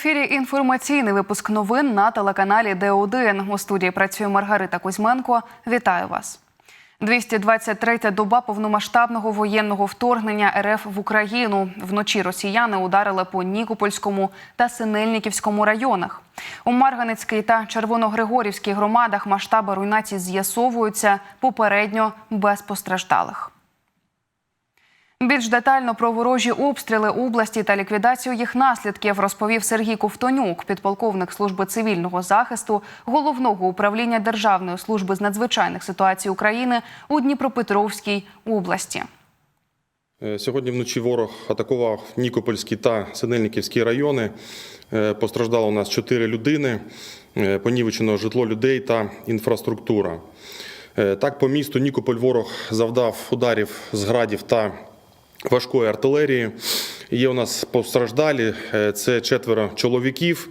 ефірі інформаційний випуск новин на телеканалі Д1. У студії працює Маргарита Кузьменко. Вітаю вас. 223-я доба повномасштабного воєнного вторгнення РФ в Україну. Вночі росіяни ударили по Нікопольському та Синельниківському районах. У Марганецькій та Червоногригорівській громадах масштаби руйнацій з'ясовуються попередньо без постраждалих. Більш детально про ворожі обстріли області та ліквідацію їх наслідків розповів Сергій Ковтонюк, підполковник служби цивільного захисту головного управління Державної служби з надзвичайних ситуацій України у Дніпропетровській області. Е, Сьогодні вночі ворог атакував Нікопольський та Синельниківські райони. Е, Постраждало у нас чотири людини, е, понівечено житло людей та інфраструктура. Так, по місту Нікополь ворог завдав ударів з градів та важкої артилерії. Є у нас постраждалі. Е, Це четверо чоловіків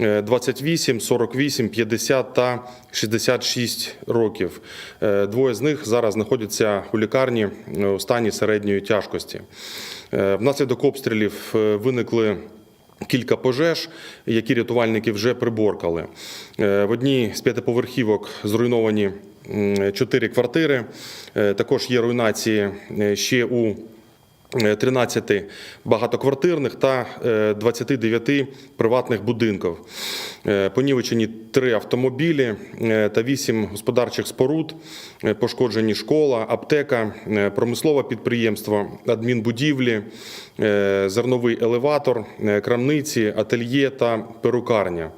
е, 28, 48, 50 та 66 років. Е, Двоє з них зараз знаходяться у лікарні е, у стані середньої тяжкості. Внаслідок обстрілів виникли. Кілька пожеж, які рятувальники вже приборкали. В одній з п'ятиповерхівок зруйновані чотири квартири. Також є руйнації ще у 13 багатоквартирних та е, 29 приватних будинків. Е, Понівечені три автомобілі е, та вісім господарчих споруд, Е, пошкоджені школа, аптека, е, промислове підприємство, адмінбудівлі, е, зерновий елеватор, е, крамниці, ательє та перукарня.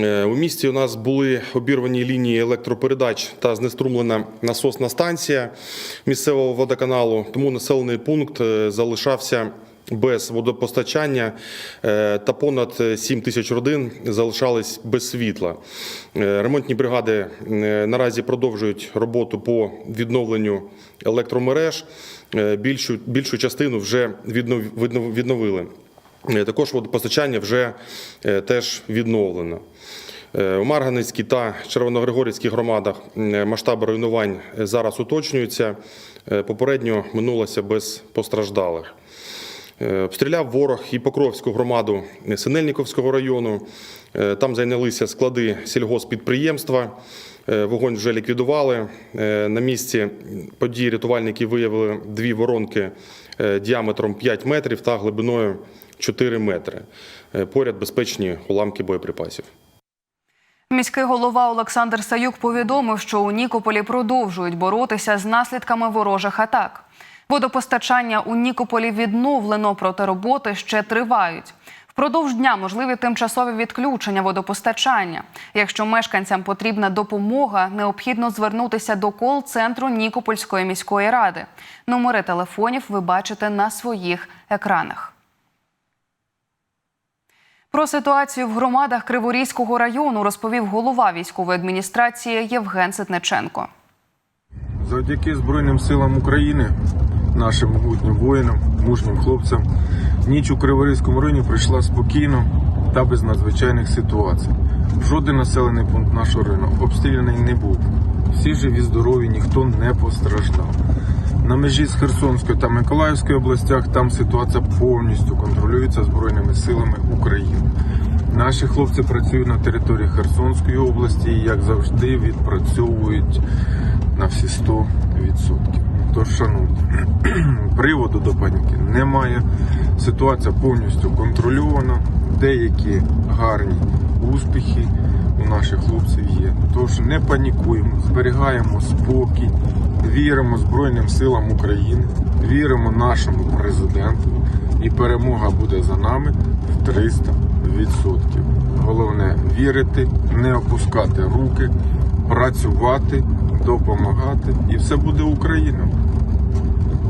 Е, У місті у нас були обірвані лінії електропередач та знеструмлена насосна станція місцевого водоканалу, тому населений пункт е, залишався без водопостачання е, та понад 7 тисяч родин залишались без світла. Ремонтні бригади наразі продовжують роботу по відновленню електромереж. Більшу, більшу частину вже віднов- віднов- відновили. Е, Також водопостачання вже е, теж відновлено. Е, У Марганецькій та Червоногригорівській громадах масштаби руйнувань зараз уточнюються. Попередньо минулося без постраждалих. Обстріляв ворог і Покровську громаду Синельниковського району. Там зайнялися склади сільгоспідприємства. Вогонь вже ліквідували. На місці події рятувальники виявили дві воронки діаметром 5 метрів та глибиною 4 метри. Е, Поряд безпечні уламки боєприпасів. Міський голова Олександр Саюк повідомив, що у Нікополі продовжують боротися з наслідками ворожих атак. Водопостачання у Нікополі відновлено, проте роботи ще тривають. Впродовж дня можливі тимчасові відключення водопостачання. Якщо мешканцям потрібна допомога, необхідно звернутися до кол-центру Нікопольської міської ради. Номери телефонів ви бачите на своїх екранах. Про ситуацію в громадах Криворізького району розповів голова військової адміністрації Євген Ситниченко. Завдяки Збройним силам України, нашим могутнім воїнам, мужнім хлопцям, ніч у Криворізькому районі пройшла спокійно та без надзвичайних ситуацій. Жоден населений пункт нашого району обстріляний не був. Всі живі, здорові, ніхто не постраждав. На межі з Херсонською та Миколаївською областях там ситуація повністю контролюється Збройними силами України. Наші хлопці працюють на території Херсонської області і, як завжди, відпрацьовують на всі 100%. Тож, шановні, приводу до паніки немає. Ситуація повністю контрольована. Деякі гарні успіхи у наших хлопців є. Тож не панікуємо, зберігаємо спокій, віримо Збройним силам України, віримо нашому президенту, і перемога буде за нами в 300%. Головне вірити, не опускати руки, працювати, допомагати, і все буде Україна.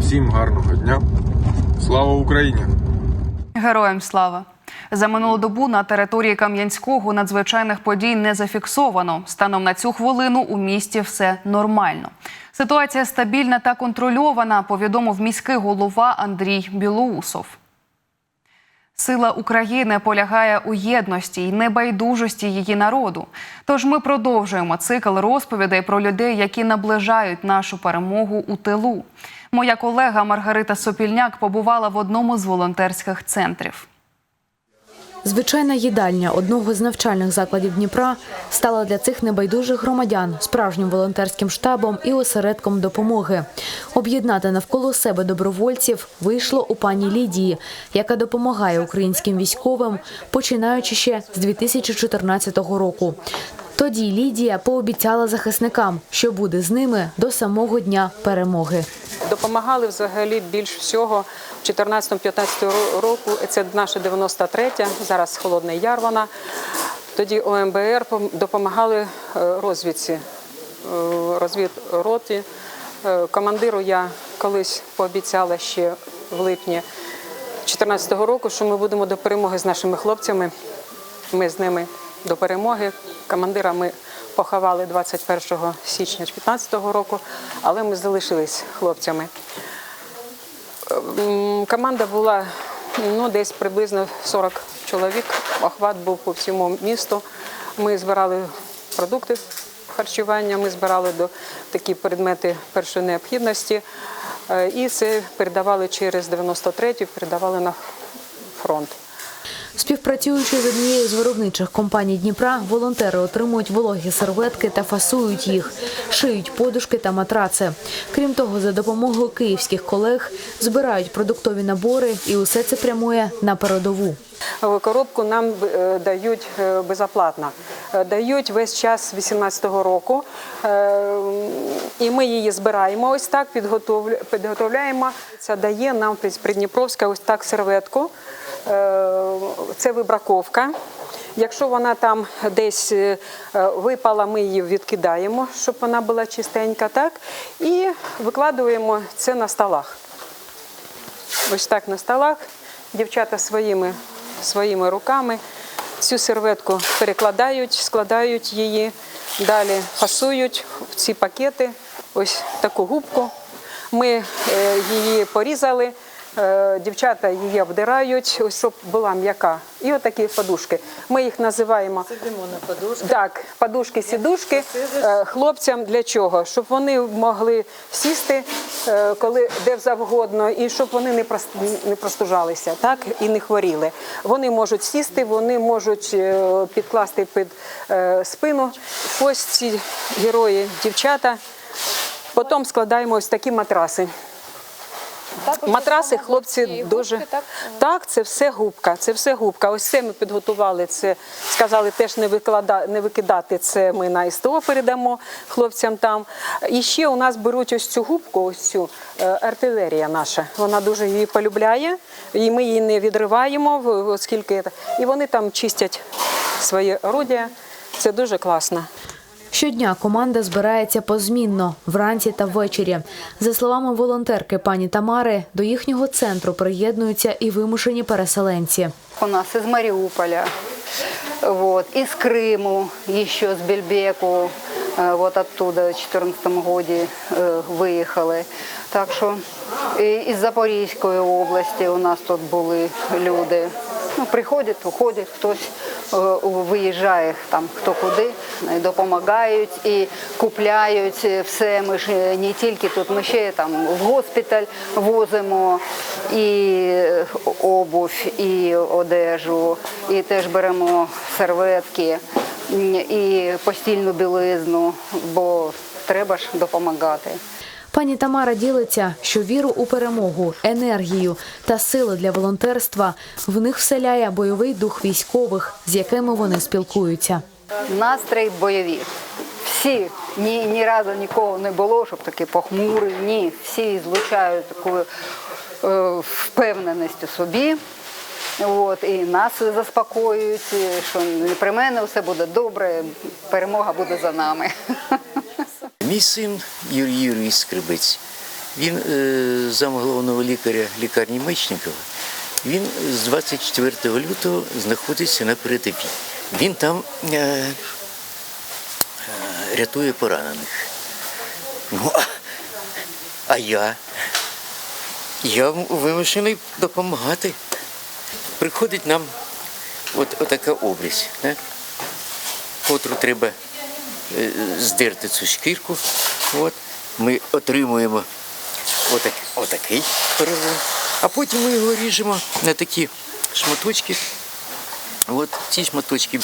Всім гарного дня! Слава Україні! Героям слава! За минулу добу на території Кам'янського надзвичайних подій не зафіксовано. Станом на цю хвилину у місті все нормально. Ситуація стабільна та контрольована, повідомив міський голова Андрій Білоусов. Сила України полягає у єдності й небайдужості її народу. Тож ми продовжуємо цикл розповідей про людей, які наближають нашу перемогу у тилу. Моя колега Маргарита Сопільняк побувала в одному з волонтерських центрів. Звичайна їдальня одного з навчальних закладів Дніпра стала для цих небайдужих громадян справжнім волонтерським штабом і осередком допомоги. Об'єднати навколо себе добровольців вийшло у пані Лідії, яка допомагає українським військовим, починаючи ще з 2014 року. Тоді Лідія пообіцяла захисникам, що буде з ними до самого дня перемоги. Допомагали взагалі більш всього в 14-15 року. Це наша 93-я, зараз Холодний Яр вона. Тоді ОМБР допомагали е, розвідці, е, розвідроті. Е, Командиру я колись пообіцяла ще в липні 2014 року, що ми будемо до перемоги з нашими хлопцями. Ми з ними до перемоги. Командира ми поховали 21 січня 2015 року, але ми залишились хлопцями. Команда була ну, десь приблизно 40 чоловік. Охват був по всьому місту. Ми збирали продукти харчування, ми збирали до такі предмети першої необхідності. Е, І це передавали через 93-ю, передавали на фронт. Співпрацюючи з однією з виробничих компаній Дніпра, волонтери отримують вологі серветки та фасують їх, шиють подушки та матраци. Крім того, за допомогою київських колег збирають продуктові набори, і усе це прямує на передову. Е, Коробку нам е, дають е, безоплатно. Дають весь час 18-го року. І ми її збираємо ось так, підготовляємо. Це дає нам Придніпровська ось так серветку. Е, Це вибраковка. Якщо вона там десь е, випала, ми її відкидаємо, щоб вона була чистенька, так? І викладуємо це на столах. Ось так на столах. Дівчата своїми, своїми руками цю серветку перекладають, складають її, далі фасують в ці пакети, ось таку губку. Ми е, її порізали, дівчата її обдирають, ось щоб була м'яка. І отакі подушки. Ми їх називаємо так, подушки-сідушки е, хлопцям для чого? Щоб вони могли сісти е, коли де завгодно, і щоб вони не не простужалися, так і не хворіли. Вони можуть сісти, вони можуть е, підкласти під е, спину. Ось ці герої, дівчата. Потім складаємо ось такі матраси. Матраси хлопці дуже так? це все губка. Це все губка. Ось це ми підготували. Це сказали теж не виклада, не викидати. Це ми на СТО передамо хлопцям там. І ще у нас беруть ось цю губку, ось цю е, артилерія наша. Вона дуже її полюбляє, і ми її не відриваємо, оскільки і вони там чистять своє орудія. Це дуже класно. Щодня команда збирається позмінно вранці та ввечері. За словами волонтерки пані Тамари, до їхнього центру приєднуються і вимушені переселенці. У нас из Мариуполя, вот, из Крыму, еще с Бельбеку, э, вот оттуда в 2014 году э, выехали. Так що і із Запорізької області у нас тут були люди. Ну, приходять, уходять, хтось е, виїжджає там хто куди, допомагають і купляють все. Ми ж не тільки тут, ми ще там в госпіталь возимо і обувь, і одежу, і теж беремо серветки, і постільну білизну, бо треба ж допомагати. Пані Тамара ділиться, що віру у перемогу, енергію та сили для волонтерства в них вселяє бойовий дух військових, з якими вони спілкуються. Настрій бойові. Всі ні, ні разу нікого не було, щоб такі похмурі. Ні, всі злучають таку е, впевненість у собі. От, і нас заспокоюють, що непременно все буде добре, перемога буде за нами. Мій син Юрій Юрійович Скрибець, він е, зам лікаря лікарні Мечникова. Він з 24 лютого знаходиться на передовій. Він там е, е, рятує поранених. Ну, а, я? Я вимушений допомагати. Приходить нам от, отака обрізь, так? котру треба е, здерти цю шкірку. От. Ми отримуємо отак, отакий перелом, а потім ми його ріжемо на такі шматочки. От ці шматочки,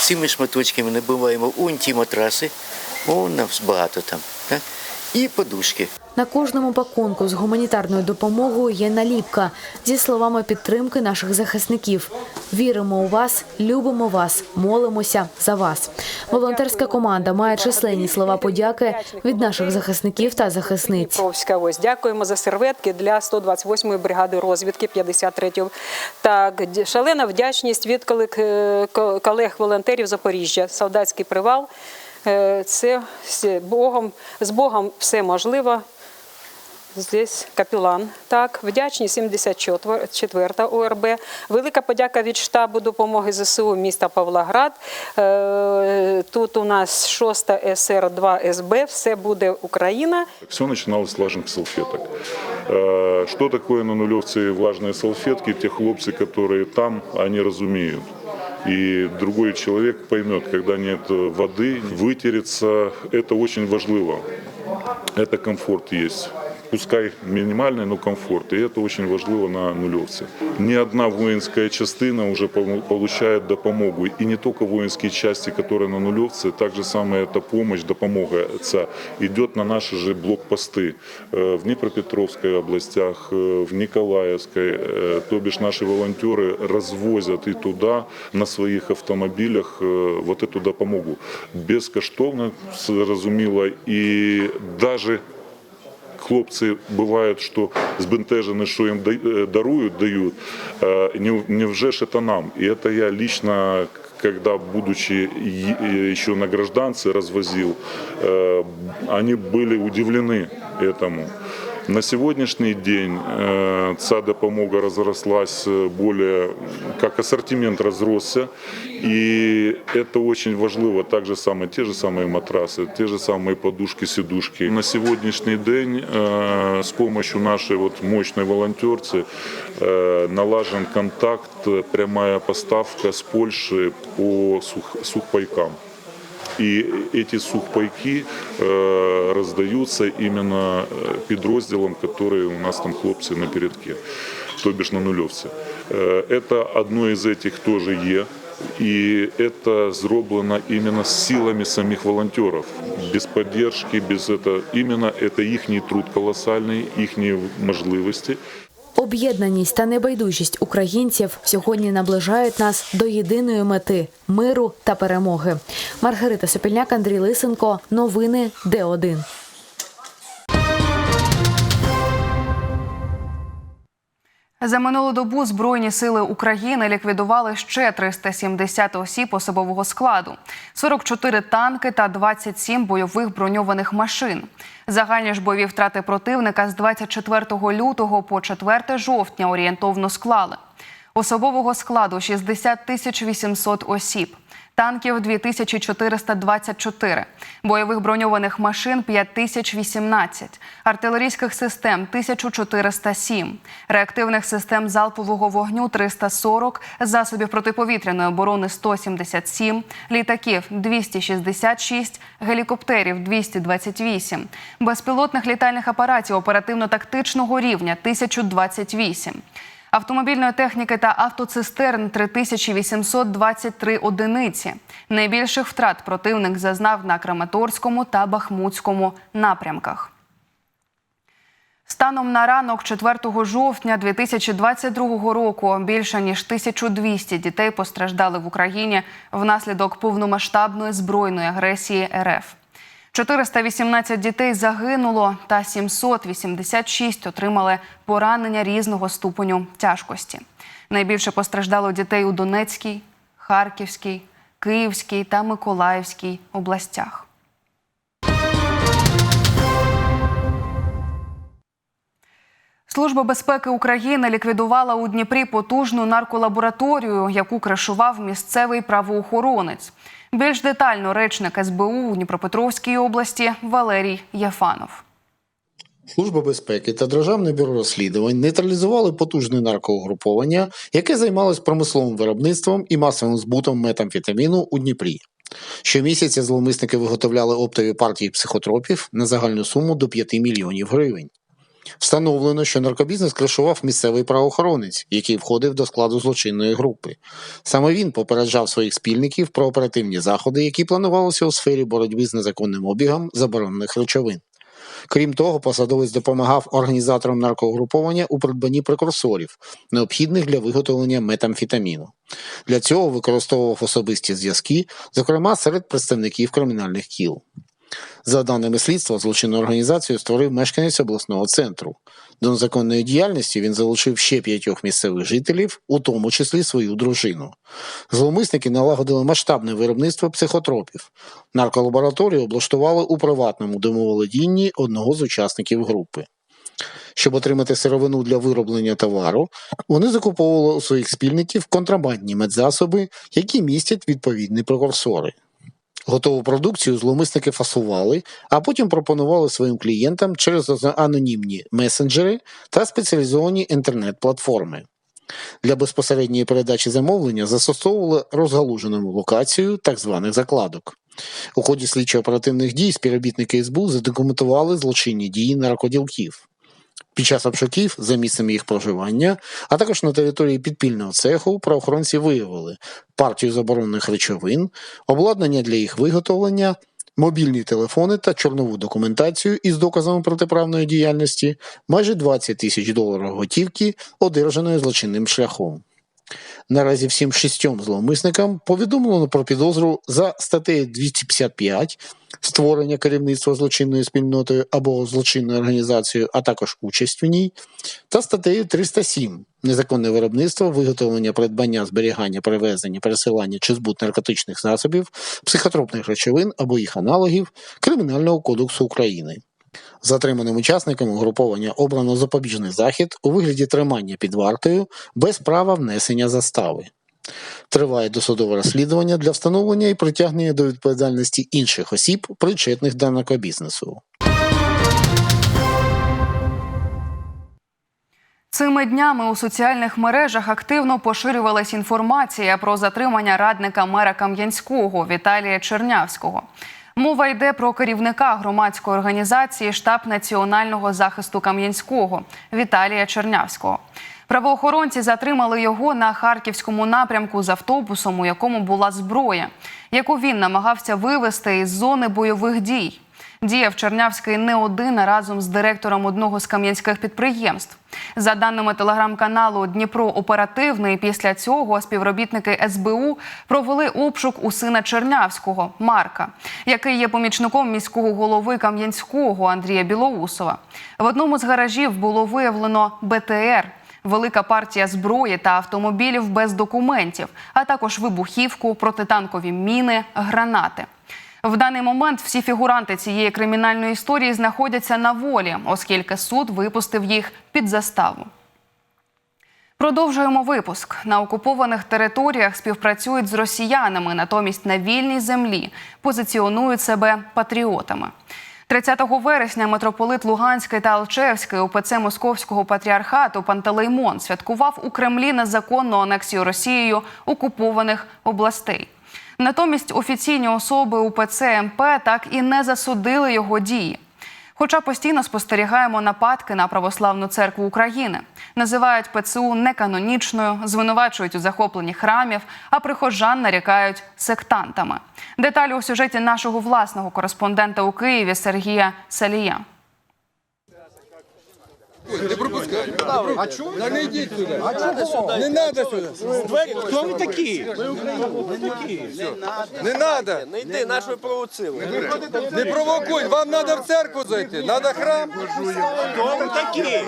цими шматочками набиваємо унті ті матраси, он нас багато там. Так? І подушки. На кожному пакунку з гуманітарною допомогою є наліпка зі словами підтримки наших захисників. Віримо у вас, любимо вас, молимося за вас. Волонтерська команда має численні слова подяки від наших захисників та захисниць. Ось дякуємо за серветки для 128-ї бригади розвідки 53-го. Так, шалена вдячність від колег- е, колег-волонтерів Запоріжжя. Солдатський привал. Е, Це з Богом, з Богом все можливо. Здесь капелан. Так, вдячні 74-та ОРБ. Велика подяка від штабу допомоги ЗСУ міста Павлоград. Е, Тут у нас 6 СР 2 СБ. Все буде Україна. Все начиналось с влажных салфеток. Э, Что такое на нулевце влажные салфетки? Те хлопцы, которые там, они разумеют. И другой человек поймет, когда нет воды, вытереться, это очень важливо. Это комфорт есть. Пускай минимальный, но комфорт. И это очень важливо на нулевце. Ни одна воинская частина уже пом- получает допомогу. И не только воинские части, которые на нулевце, также самая эта помощь, допомога это идет на наши же блокпосты э, в Днепропетровской областях, э, в Николаевской. Э, То бишь наши волонтеры развозят и туда на своих автомобилях э, вот эту допомогу. Безкоштовно, зрозуміло, і даже хлопці бувають, що збентежені, що їм да- е, дарують, дають. Е, Не, невже ж це нам? І це я лично, когда, будучи е- е- еще на гражданце, развозил, э, они были удивлены этому. На сегодняшний день э, ця допомога разрослась э, более, как ассортимент разросся, и это очень важливо. Так же самое, те же самые матрасы, те же самые подушки, сидушки. На сегодняшний день э, с помощью нашей вот мощной волонтерцы э, налажен контакт, э, прямая поставка с Польши по сух, сухпайкам. І ці сухпайки е, роздаються іменно е, підрозділам, які у нас там хлопці на передке, тобі ж на нульовці. Е, Це одно із цих теж є. І це зроблено іменно з силами самих волонтерів. Без підтримки, без этого. Іменно це їхній труд колосальний, їхні можливості. Об'єднаність та небайдужість українців сьогодні наближають нас до єдиної мети миру та перемоги. Маргарита Сопільняк, Андрій Лисенко. Новини Д1. За минулу добу Збройні сили України ліквідували ще 370 осіб особового складу, 44 танки та 27 бойових броньованих машин. Загальні ж бойові втрати противника з 24 лютого по 4 жовтня орієнтовно склали. Особового складу 60 тисяч 800 осіб, танків 2424, бойових броньованих машин 5018, артилерійських систем 1407, реактивних систем залпового вогню 340, засобів протиповітряної оборони 177, літаків 266, гелікоптерів 228, безпілотних літальних апаратів оперативно-тактичного рівня 1028. Автомобільної техніки та автоцистерн 3823 одиниці. Найбільших втрат противник зазнав на Краматорському та Бахмутському напрямках. Станом на ранок 4 жовтня 2022 року більше ніж 1200 дітей постраждали в Україні внаслідок повномасштабної збройної агресії РФ. 418 дітей загинуло та 786 отримали поранення різного ступеню тяжкості. Найбільше постраждало дітей у Донецькій, Харківській, Київській та Миколаївській областях. Служба безпеки України ліквідувала у Дніпрі потужну нарколабораторію, яку кришував місцевий правоохоронець. Більш детально речник СБУ у Дніпропетровській області Валерій Єфанов. Служба безпеки та Державне бюро розслідувань нейтралізували потужне наркоугруповання, яке займалось промисловим виробництвом і масовим збутом метамфетаміну у Дніпрі. Щомісяця зловмисники виготовляли оптові партії психотропів на загальну суму до 5 мільйонів гривень. Встановлено, що наркобізнес кришував місцевий правоохоронець, який входив до складу злочинної групи. Саме він попереджав своїх спільників про оперативні заходи, які планувалися у сфері боротьби з незаконним обігом заборонених речовин. Крім того, посадовець допомагав організаторам наркогруповання у придбанні прекурсорів, необхідних для виготовлення метамфетаміну. Для цього використовував особисті зв'язки, зокрема серед представників кримінальних кіл. За даними слідства, злочинну організацію створив мешканець обласного центру. До незаконної діяльності він залучив ще п'ятьох місцевих жителів, у тому числі свою дружину. Зловмисники налагодили масштабне виробництво психотропів. Нарколабораторію облаштували у приватному домоволодінні одного з учасників групи. Щоб отримати сировину для вироблення товару, вони закуповували у своїх спільників контрабандні медзасоби, які містять відповідні прекурсори. Готову продукцію зловмисники фасували, а потім пропонували своїм клієнтам через анонімні месенджери та спеціалізовані інтернет-платформи. Для безпосередньої передачі замовлення застосовували розгалужену локацію так званих закладок. У ході слідчо-оперативних дій співробітники СБУ задокументували злочинні дії наркоділків. Під час обшуків за місцем їх проживання, а також на території підпільного цеху правоохоронці виявили партію заборонених речовин, обладнання для їх виготовлення, мобільні телефони та чорнову документацію із доказами протиправної діяльності, майже 20 тисяч доларів готівки, одержаної злочинним шляхом. Наразі всім шістьом зловмисникам повідомлено про підозру за статтею 255 створення керівництва злочинною спільнотою або злочинною організацією, а також участь у ній, та статтею 307 незаконне виробництво, виготовлення, придбання, зберігання, перевезення, пересилання чи збут наркотичних засобів, психотропних речовин або їх аналогів Кримінального кодексу України. Затриманим учасникам угруповання обрано запобіжний захід у вигляді тримання під вартою без права внесення застави. Триває досудове розслідування для встановлення і притягнення до відповідальності інших осіб, причетних до наркобізнесу. Цими днями у соціальних мережах активно поширювалась інформація про затримання радника мера Кам'янського Віталія Чернявського. Мова йде про керівника громадської організації штаб національного захисту Кам'янського Віталія Чернявського. Правоохоронці затримали його на харківському напрямку з автобусом, у якому була зброя, яку він намагався вивезти із зони бойових дій. Діяв Чернявський не один разом з директором одного з кам'янських підприємств. За даними телеграм-каналу Дніпро Оперативний, після цього співробітники СБУ провели обшук у сина Чернявського Марка, який є помічником міського голови Кам'янського Андрія Білоусова. В одному з гаражів було виявлено БТР. Велика партія зброї та автомобілів без документів, а також вибухівку, протитанкові міни, гранати. В даний момент всі фігуранти цієї кримінальної історії знаходяться на волі, оскільки суд випустив їх під заставу. Продовжуємо випуск. На окупованих територіях співпрацюють з росіянами, натомість на вільній землі позиціонують себе патріотами. 30 вересня митрополит Луганський та Алчевський УПЦ Московського патріархату Пантелеймон святкував у Кремлі незаконну анексію Росією окупованих областей. Натомість офіційні особи УПЦ МП так і не засудили його дії. Хоча постійно спостерігаємо нападки на православну церкву України, називають ПЦУ неканонічною, звинувачують у захопленні храмів, а прихожан нарікають сектантами. Деталі у сюжеті нашого власного кореспондента у Києві Сергія Салія. Да не йдіть туди. А чого? Не треба сюди. Хто ви такі? Не треба. Не йди, наш ви провоцили. Не провокуй. Вам треба в церкву зайти. Треба храм. Хто ви такі?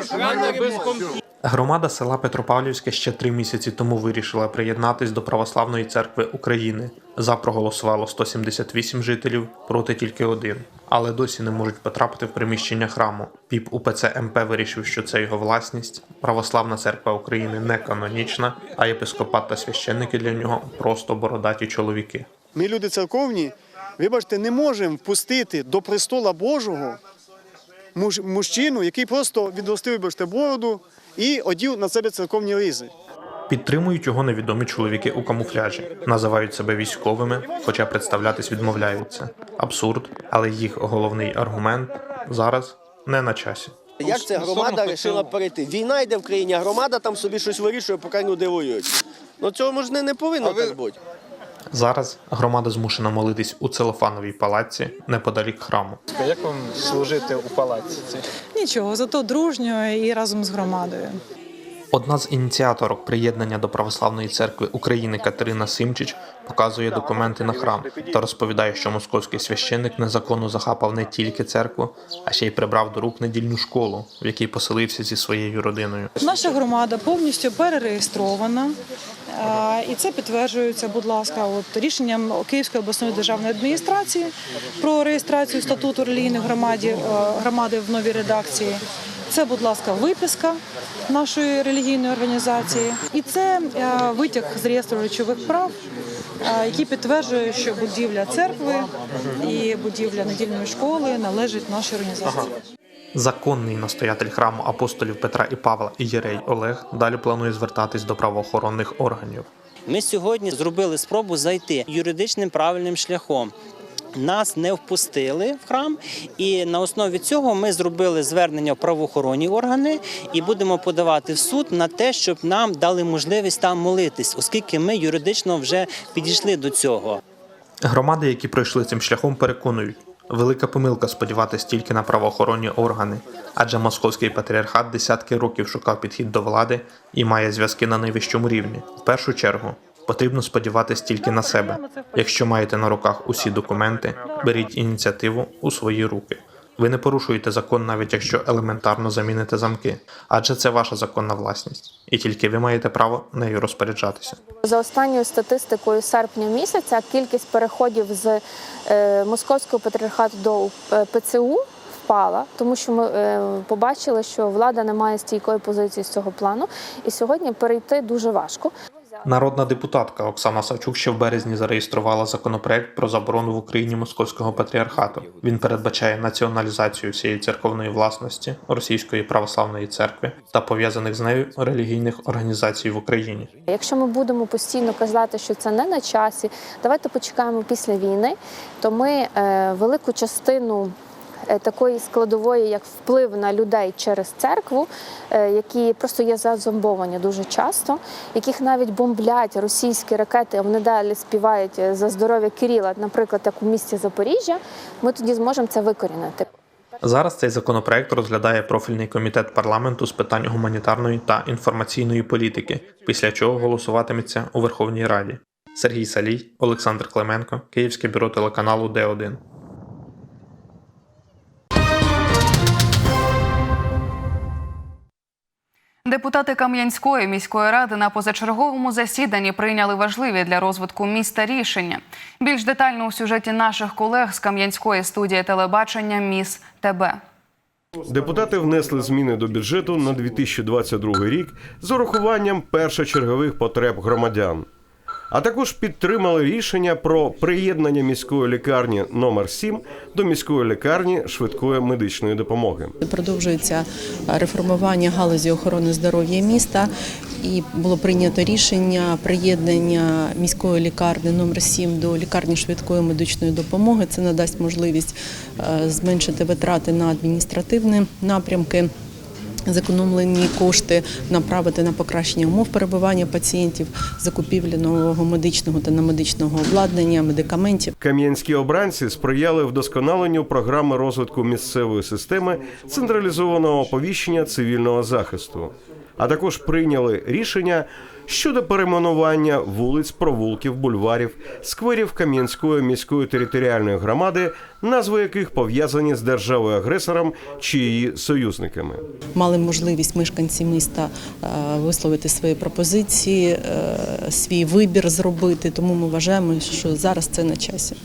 Громада села Петропавлівське ще три місяці тому вирішила приєднатись до Православної церкви України. За проголосувало 178 жителів, проти тільки один. Але досі не можуть потрапити в приміщення храму. Піп УПЦ МП вирішив, що це його власність. Православна церква України не канонічна, а єпископат та священники для нього просто бородаті чоловіки. Ми люди церковні, вибачте, не можемо впустити до престола Божого мужчину, який просто відростив, вибачте, бороду і одів на себе церковні ризи. Підтримують його невідомі чоловіки у камуфляжі, називають себе військовими, хоча представлятись відмовляються. Абсурд, але їх головний аргумент зараз не на часі. Як це громада вирішила перейти? Війна йде в країні, а громада там собі щось вирішує, поки люди воюють. Ну цього ж не, не повинно так бути. Зараз громада змушена молитись у целофановій палаці неподалік храму. Як вам служити у палаці? Нічого, зато дружньо і разом з громадою. Одна з ініціаторок приєднання до Православної церкви України Катерина Симчич показує документи на храм та розповідає, що московський священник незаконно захапав не тільки церкву, а ще й прибрав до рук недільну школу, в якій поселився зі своєю родиною. Наша громада повністю перереєстрована. І це підтверджується, будь ласка, от рішенням Київської обласної державної адміністрації про реєстрацію статуту релігійної громаді е, громади в новій редакції. Це, будь ласка, виписка нашої релігійної організації, і це е, витяг з реєстру речових прав, е, який підтверджує, що будівля церкви і будівля недільної школи належить нашій організації. Законний настоятель храму апостолів Петра і Павла Єрей Олег далі планує звертатись до правоохоронних органів. Ми сьогодні зробили спробу зайти юридичним правильним шляхом. Нас не впустили в храм, і на основі цього ми зробили звернення в правоохоронні органи і будемо подавати в суд на те, щоб нам дали можливість там молитись, оскільки ми юридично вже підійшли до цього. Громади, які пройшли цим шляхом, переконують, велика помилка сподіватись тільки на правоохоронні органи, адже московський патріархат десятки років шукав підхід до влади і має зв'язки на найвищому рівні. В першу чергу потрібно сподіватись тільки на себе. Якщо маєте на руках усі документи, беріть ініціативу у свої руки. Ви не порушуєте закон, навіть якщо елементарно заміните замки, адже це ваша законна власність, і тільки ви маєте право нею розпоряджатися. За останньою статистикою серпня місяця кількість переходів з е, московського патріархату до е, ПЦУ впала, тому що ми е, побачили, що влада не має стійкої позиції з цього плану, і сьогодні перейти дуже важко. Народна депутатка Оксана Савчук ще в березні зареєструвала законопроект про заборону в Україні московського патріархату. Він передбачає націоналізацію всієї церковної власності Російської православної церкви та пов'язаних з нею релігійних організацій в Україні. Якщо ми будемо постійно казати, що це не на часі, давайте почекаємо після війни, то ми е, велику частину. Е, Такої складової, як вплив на людей через церкву, е, які просто є зазомбовані дуже часто, яких навіть бомблять російські ракети, вони далі співають е, за здоров'я Кирила, наприклад, як у місті Запоріжжя, ми тоді зможемо це викорінити. Зараз цей законопроект розглядає профільний комітет парламенту з питань гуманітарної та інформаційної політики, після чого голосуватиметься у Верховній Раді. Сергій Салій, Олександр Клименко, Київське бюро телеканалу Д1. Депутати Кам'янської міської ради на позачерговому засіданні прийняли важливі для розвитку міста рішення. Більш детально у сюжеті наших колег з Кам'янської студії телебачення Міс ТБ. Депутати внесли зміни до бюджету на 2022 рік з урахуванням першочергових потреб громадян. А також підтримали рішення про приєднання міської лікарні номер 7 до міської лікарні швидкої медичної допомоги. Продовжується реформування галузі охорони здоров'я міста, і було прийнято рішення приєднання міської лікарні номер 7 до лікарні швидкої медичної допомоги. Це надасть можливість е, зменшити витрати на адміністративні напрямки. Зекономлені кошти направити на покращення умов перебування пацієнтів, закупівлі нового медичного та немедичного обладнання, медикаментів. Кам'янські обранці сприяли вдосконаленню програми розвитку місцевої системи централізованого оповіщення цивільного захисту, а також прийняли рішення щодо перейменування вулиць, провулків, бульварів, скверів Кам'янської міської територіальної громади, назви яких пов'язані з державою агресором чи її союзниками. Мали можливість мешканці міста е, висловити свої пропозиції, е, свій вибір зробити. Тому ми вважаємо, що зараз це на часі.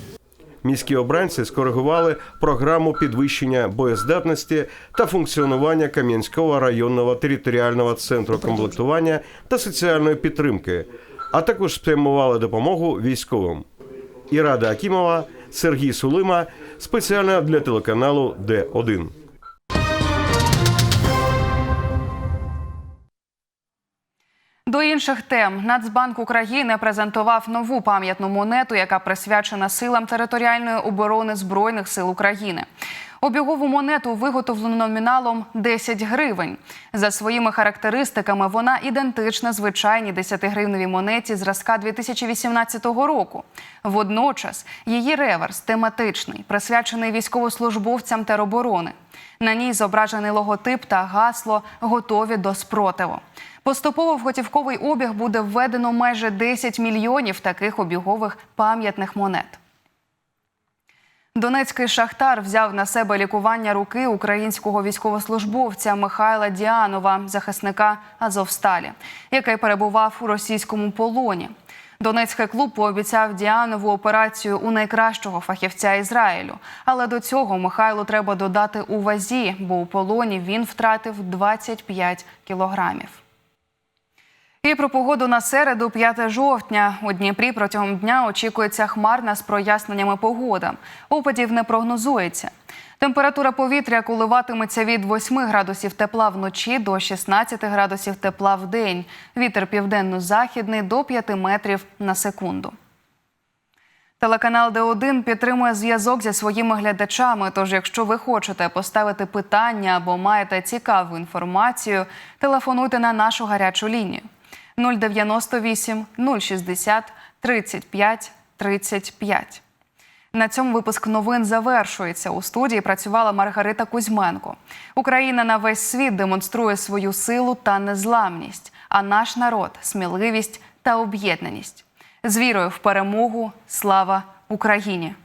Міські обранці скоригували програму підвищення боєздатності та функціонування Кам'янського районного територіального центру комплектування та соціальної підтримки, а також спрямували допомогу військовим. Ірада Акімова, Сергій Сулима спеціально для телеканалу Д1. До інших тем Нацбанк України презентував нову пам'ятну монету, яка присвячена силам територіальної оборони збройних сил України. Обігову монету виготовлено номіналом 10 гривень. За своїми характеристиками вона ідентична звичайній 10-гривневій монеті зразка 2018 року. Водночас її реверс тематичний, присвячений військовослужбовцям тероборони. На ній зображений логотип та гасло готові до спротиву. Поступово в готівковий обіг буде введено майже 10 мільйонів таких обігових пам'ятних монет. Донецький шахтар взяв на себе лікування руки українського військовослужбовця Михайла Діанова, захисника Азовсталі, який перебував у російському полоні. Донецький клуб пообіцяв Діанову операцію у найкращого фахівця Ізраїлю. Але до цього Михайлу треба додати у вазі, бо у полоні він втратив 25 кілограмів. І про погоду на середу, 5 жовтня. У Дніпрі протягом дня очікується хмарна з проясненнями погода. Опадів не прогнозується. Температура повітря коливатиметься від 8 градусів тепла вночі до 16 градусів тепла в день. Вітер південно-західний до 5 метрів на секунду. Телеканал Д1 підтримує зв'язок зі своїми глядачами. Тож, якщо ви хочете поставити питання або маєте цікаву інформацію, телефонуйте на нашу гарячу лінію 098 060 35 35. На цьому випуск новин завершується. У студії працювала Маргарита Кузьменко. Україна на весь світ демонструє свою силу та незламність, а наш народ сміливість та об'єднаність. З вірою в перемогу. Слава Україні!